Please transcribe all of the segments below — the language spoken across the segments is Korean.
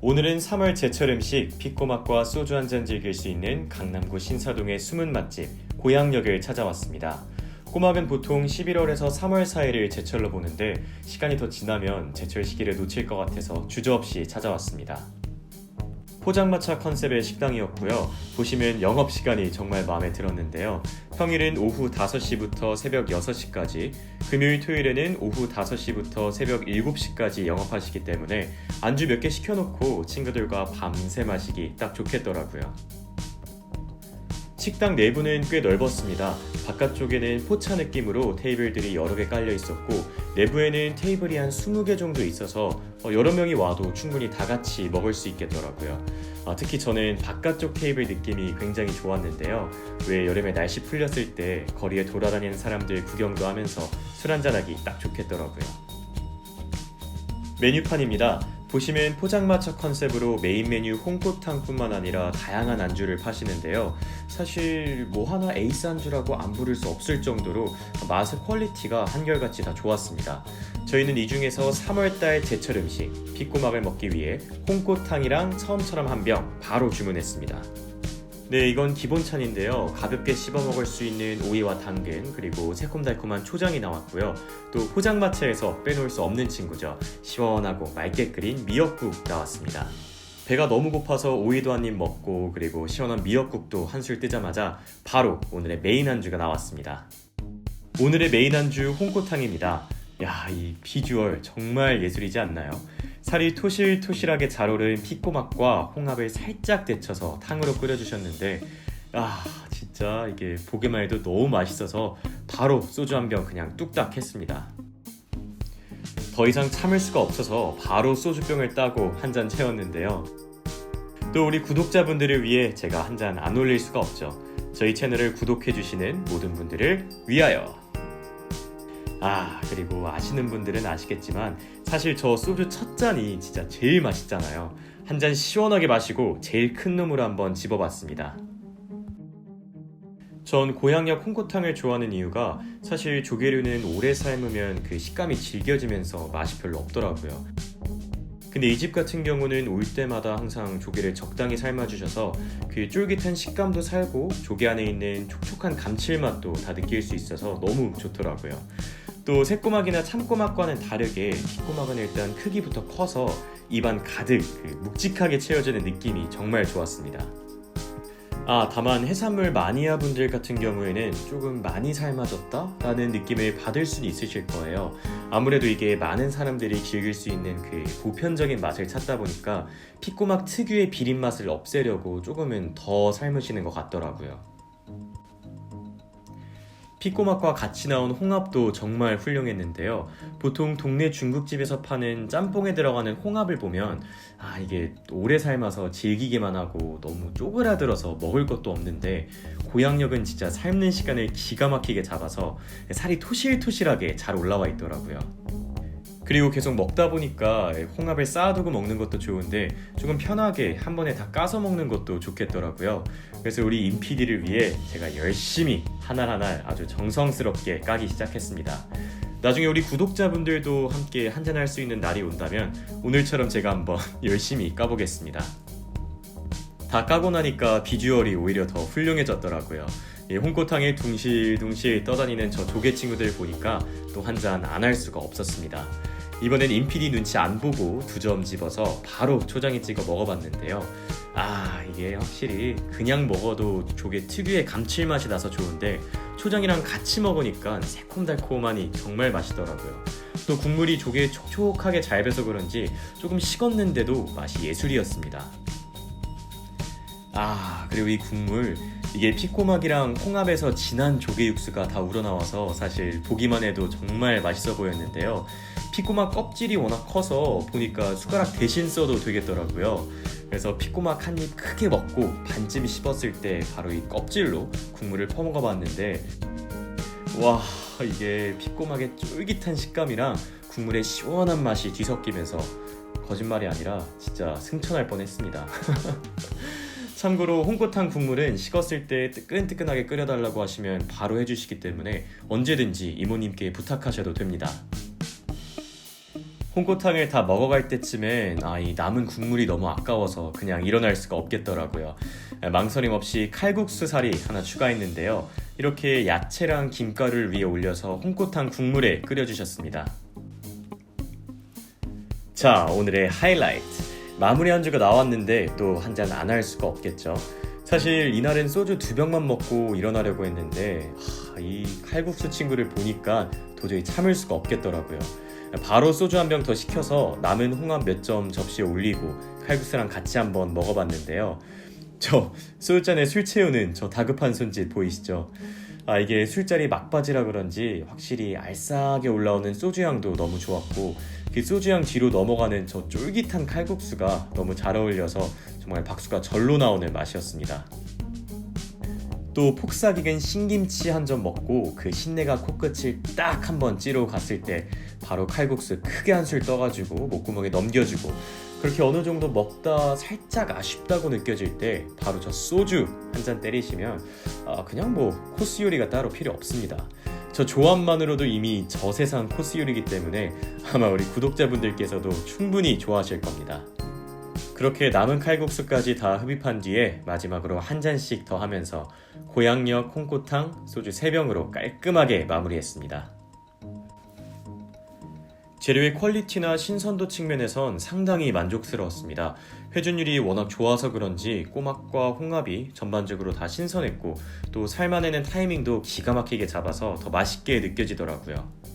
오늘은 3월 제철 음식 피꼬막과 소주 한 잔 즐길 수 있는 강남구 신사동의 숨은 맛집 고양역을 찾아왔습니다. 꼬막은 보통 11월에서 3월 사이를 제철로 보는데 시간이 더 지나면 제철 시기를 놓칠 것 같아서 주저없이 찾아왔습니다. 포장마차 컨셉의 식당이었고요. 보시면 영업 시간이 정말 마음에 들었는데요. 평일은 오후 5시부터 새벽 6시까지, 금요일 토요일에는 오후 5시부터 새벽 7시까지 영업하시기 때문에 안주 몇 개 시켜놓고 친구들과 밤새 마시기 딱 좋겠더라고요. 식당 내부는 꽤 넓었습니다. 바깥쪽에는 포차 느낌으로 테이블들이 여러 개 깔려 있었고 내부에는 테이블이 한 20개 정도 있어서 어, 여러 명이 와도 충분히 다 같이 먹을 수 있겠더라고요. 아, 특히 저는 바깥쪽 테이블 느낌이 굉장히 좋았는데요. 왜 여름에 날씨 풀렸을 때 거리에 돌아다니는 사람들 구경도 하면서 술 한잔하기 딱 좋겠더라고요. 메뉴판입니다. 보시면 포장마차 컨셉으로 메인 메뉴 홍고탕뿐만 아니라 다양한 안주를 파시는데요. 사실 뭐 하나 에이스 안주라고 안 부를 수 없을 정도로 맛의 퀄리티가 한결같이 다 좋았습니다. 저희는 이 중에서 3월달 제철 음식 피꼬막을 먹기 위해 홍고탕이랑 처음처럼 한 병 바로 주문했습니다. 네, 이건 기본찬인데요. 가볍게 씹어 먹을 수 있는 오이와 당근, 그리고 새콤달콤한 초장이 나왔고요. 또 포장마차에서 빼놓을 수 없는 친구죠. 시원하고 맑게 끓인 미역국 나왔습니다. 배가 너무 고파서 오이도 한 입 먹고 그리고 시원한 미역국도 한술 뜨자마자 바로 오늘의 메인 안주가 나왔습니다. 오늘의 메인 안주 홍고탕입니다. 야, 이 비주얼 정말 예술이지 않나요? 살이 토실토실하게 잘 오른 피꼬막과 홍합을 살짝 데쳐서 탕으로 끓여주셨는데 아 진짜 이게 보기만 해도 너무 맛있어서 바로 소주 한 병 그냥 뚝딱 했습니다. 더 이상 참을 수가 없어서 바로 소주병을 따고 한 잔 채웠는데요. 또 우리 구독자분들을 위해 제가 한 잔 안 올릴 수가 없죠. 저희 채널을 구독해주시는 모든 분들을 위하여. 아, 그리고 아시는 분들은 아시겠지만 사실 저 소주 첫 잔이 진짜 제일 맛있잖아요. 한 잔 시원하게 마시고 제일 큰 놈으로 한번 집어봤습니다. 전 고향약 홍고탕을 좋아하는 이유가 사실 조개류는 오래 삶으면 그 식감이 질겨지면서 맛이 별로 없더라고요. 근데 이 집 같은 경우는 올 때마다 항상 조개를 적당히 삶아주셔서 그 쫄깃한 식감도 살고 조개 안에 있는 촉촉한 감칠맛도 다 느낄 수 있어서 너무 좋더라고요. 또 새꼬막이나 참꼬막과는 다르게 피꼬막은 일단 크기부터 커서 입안 가득 그 묵직하게 채워지는 느낌이 정말 좋았습니다. 아, 다만 해산물 마니아 분들 같은 경우에는 조금 많이 삶아졌다? 라는 느낌을 받을 수는 있으실 거예요. 아무래도 이게 많은 사람들이 즐길 수 있는 그 보편적인 맛을 찾다 보니까 피꼬막 특유의 비린 맛을 없애려고 조금은 더 삶으시는 것 같더라고요. 피꼬막과 같이 나온 홍합도 정말 훌륭했는데요. 보통 동네 중국집에서 파는 짬뽕에 들어가는 홍합을 보면 아 이게 오래 삶아서 질기기만 하고 너무 쪼그라들어서 먹을 것도 없는데 고양역은 진짜 삶는 시간을 기가 막히게 잡아서 살이 토실토실하게 잘 올라와 있더라고요. 그리고 계속 먹다 보니까 홍합을 쌓아두고 먹는 것도 좋은데 조금 편하게 한 번에 다 까서 먹는 것도 좋겠더라고요. 그래서 우리 인피디를 위해 제가 열심히 하나하나 아주 정성스럽게 까기 시작했습니다. 나중에 우리 구독자분들도 함께 한잔할 수 있는 날이 온다면 오늘처럼 제가 한번 열심히 까보겠습니다. 다 까고 나니까 비주얼이 오히려 더 훌륭해졌더라고요. 이 홍고탕에 둥실둥실 떠다니는 저 조개 친구들 보니까 또 한 잔 안 할 수가 없었습니다. 이번엔 인피디 눈치 안 보고 두 점 집어서 바로 초장에 찍어 먹어봤는데요. 아 이게 확실히 그냥 먹어도 조개 특유의 감칠맛이 나서 좋은데 초장이랑 같이 먹으니까 새콤달콤하니 정말 맛있더라고요. 또 국물이 조개 촉촉하게 잘 배서 그런지 조금 식었는데도 맛이 예술이었습니다. 아 그리고 이 국물 이게 피꼬막이랑 홍합에서 진한 조개 육수가 다 우러나와서 사실 보기만 해도 정말 맛있어 보였는데요. 피꼬막 껍질이 워낙 커서 보니까 숟가락 대신 써도 되겠더라고요. 그래서 피꼬막 한 입 크게 먹고 반쯤 씹었을 때 바로 이 껍질로 국물을 퍼먹어 봤는데 와 이게 피꼬막의 쫄깃한 식감이랑 국물의 시원한 맛이 뒤섞이면서 거짓말이 아니라 진짜 승천할 뻔했습니다. 참고로 홍고탕 국물은 식었을 때 뜨끈뜨끈하게 끓여달라고 하시면 바로 해주시기 때문에 언제든지 이모님께 부탁하셔도 됩니다. 홍고탕을 다 먹어갈 때쯤엔 아, 이 남은 국물이 너무 아까워서 그냥 일어날 수가 없겠더라고요. 망설임 없이 칼국수 살이 하나 추가했는데요. 이렇게 야채랑 김가루를 위에 올려서 홍고탕 국물에 끓여주셨습니다. 자, 오늘의 하이라이트. 마무리 안주가 나왔는데 또 한 잔 안 할 수가 없겠죠. 사실 이날은 소주 두 병만 먹고 일어나려고 했는데 하, 이 칼국수 친구를 보니까 도저히 참을 수가 없겠더라고요. 바로 소주 한 병 더 시켜서 남은 홍합 몇 점 접시에 올리고 칼국수랑 같이 한번 먹어봤는데요. 저 소주잔에 술 채우는 저 다급한 손짓 보이시죠? 아 이게 술자리 막바지라 그런지 확실히 알싸하게 올라오는 소주 향도 너무 좋았고 그 소주 향 뒤로 넘어가는 저 쫄깃한 칼국수가 너무 잘 어울려서 정말 박수가 절로 나오는 맛이었습니다. 또 폭삭익은 신김치 한 점 먹고 그 신내가 코끝을 딱 한 번 찌러 갔을 때 바로 칼국수 크게 한술 떠가지고 목구멍에 넘겨주고 그렇게 어느 정도 먹다 살짝 아쉽다고 느껴질 때 바로 저 소주 한 잔 때리시면 아, 그냥 뭐 코스 요리가 따로 필요 없습니다. 저 조합만으로도 이미 저 세상 코스 요리이기 때문에 아마 우리 구독자분들께서도 충분히 좋아하실 겁니다. 그렇게 남은 칼국수까지 다 흡입한 뒤에 마지막으로 한 잔씩 더 하면서 고향역 콩고탕 소주 3병으로 깔끔하게 마무리했습니다. 재료의 퀄리티나 신선도 측면에선 상당히 만족스러웠습니다. 회전율이 워낙 좋아서 그런지 꼬막과 홍합이 전반적으로 다 신선했고 또 삶아내는 타이밍도 기가 막히게 잡아서 더 맛있게 느껴지더라고요.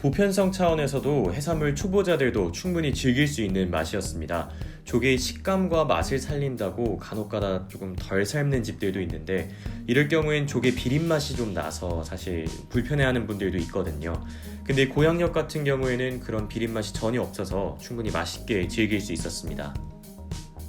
보편성 차원에서도 해산물 초보자들도 충분히 즐길 수 있는 맛이었습니다. 조개의 식감과 맛을 살린다고 간혹가다 조금 덜 삶는 집들도 있는데 이럴 경우엔 조개 비린 맛이 좀 나서 사실 불편해하는 분들도 있거든요. 근데 고향역 같은 경우에는 그런 비린 맛이 전혀 없어서 충분히 맛있게 즐길 수 있었습니다.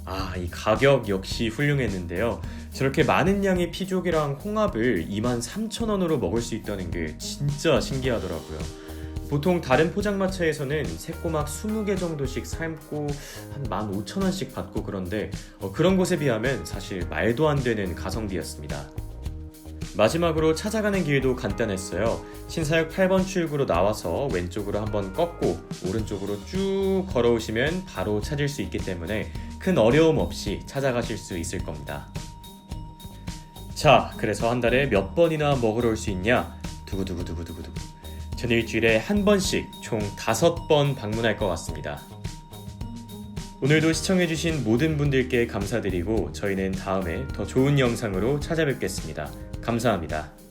아, 이 가격 역시 훌륭했는데요. 저렇게 많은 양의 피조개랑 홍합을 23,000원으로 먹을 수 있다는 게 진짜 신기하더라고요. 보통 다른 포장마차에서는 새꼬막 20개 정도씩 삶고 한 15,000원씩 받고 그런데 어, 그런 곳에 비하면 사실 말도 안 되는 가성비였습니다. 마지막으로 찾아가는 길도 간단했어요. 신사역 8번 출구로 나와서 왼쪽으로 한번 꺾고 오른쪽으로 쭉 걸어오시면 바로 찾을 수 있기 때문에 큰 어려움 없이 찾아가실 수 있을 겁니다. 자, 그래서 한 달에 몇 번이나 먹으러 올 수 있냐? 두구두구두구두구두구. 전 일주일에 한 번씩 총 다섯 번 방문할 것 같습니다. 오늘도 시청해주신 모든 분들께 감사드리고 저희는 다음에 더 좋은 영상으로 찾아뵙겠습니다. 감사합니다.